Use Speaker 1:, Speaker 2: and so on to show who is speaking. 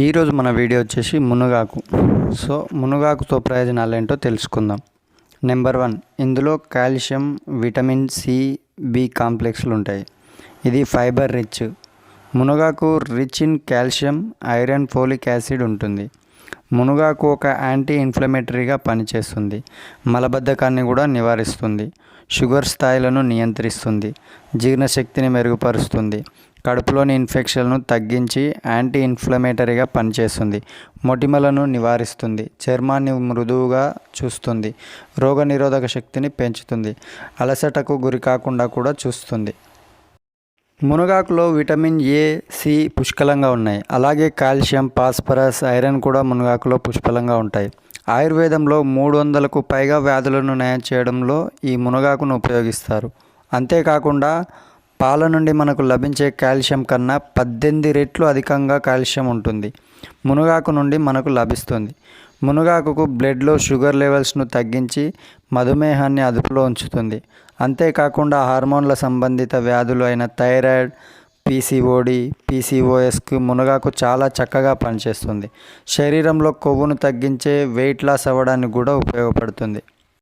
Speaker 1: ఈరోజు మన వీడియో వచ్చేసి మునగాకు. సో మునగాకుతో ప్రయోజనాలు ఏంటో తెలుసుకుందాం. నెంబర్ వన్ ఇందులో కాల్షియం విటమిన్ సి బి కాంప్లెక్స్లు ఉంటాయి. ఇది ఫైబర్ రిచ్. మునగాకు rich in calcium iron folic acid ఉంటుంది. మునగాకు ఒక యాంటీ ఇన్ఫ్లమేటరీగా పనిచేస్తుంది. మలబద్ధకాన్ని కూడా నివారిస్తుంది. షుగర్ స్థాయిలను నియంత్రిస్తుంది. జీర్ణశక్తిని మెరుగుపరుస్తుంది. కడుపులోని ఇన్ఫెక్షన్లను తగ్గించి యాంటీ ఇన్ఫ్లమేటరీగా పనిచేస్తుంది. మొటిమలను నివారిస్తుంది. చర్మాన్ని మృదువుగా చూస్తుంది. రోగనిరోధక శక్తిని పెంచుతుంది. అలసటకు గురి కాకుండా కూడా చూస్తుంది. మునగాకులో విటమిన్ ఏ సి పుష్కలంగా ఉన్నాయి. అలాగే కాల్షియం ఫాస్ఫరస్ ఐరన్ కూడా మునగాకులో పుష్కలంగా ఉంటాయి. ఆయుర్వేదంలో మూడు వందలకు పైగా వ్యాధులను నయం చేయడంలో ఈ మునగాకును ఉపయోగిస్తారు. అంతేకాకుండా పాల నుండి మనకు లభించే కాల్షియం కన్నా పద్దెనిమిది రెట్లు అధికంగా కాల్షియం ఉంటుంది. మునగాకు నుండి మనకు లభిస్తుంది. మునగాకుకు బ్లడ్లో షుగర్ లెవెల్స్ను తగ్గించి మధుమేహాన్ని అదుపులో ఉంచుతుంది. అంతేకాకుండా హార్మోన్ల సంబంధిత వ్యాధులు అయిన థైరాయిడ్ పీసీఓడి పీసీఓఎస్కి మునగాకు చాలా చక్కగా పనిచేస్తుంది. శరీరంలో కొవ్వును తగ్గించే వెయిట్ లాస్ అవ్వడానికి కూడా ఉపయోగపడుతుంది.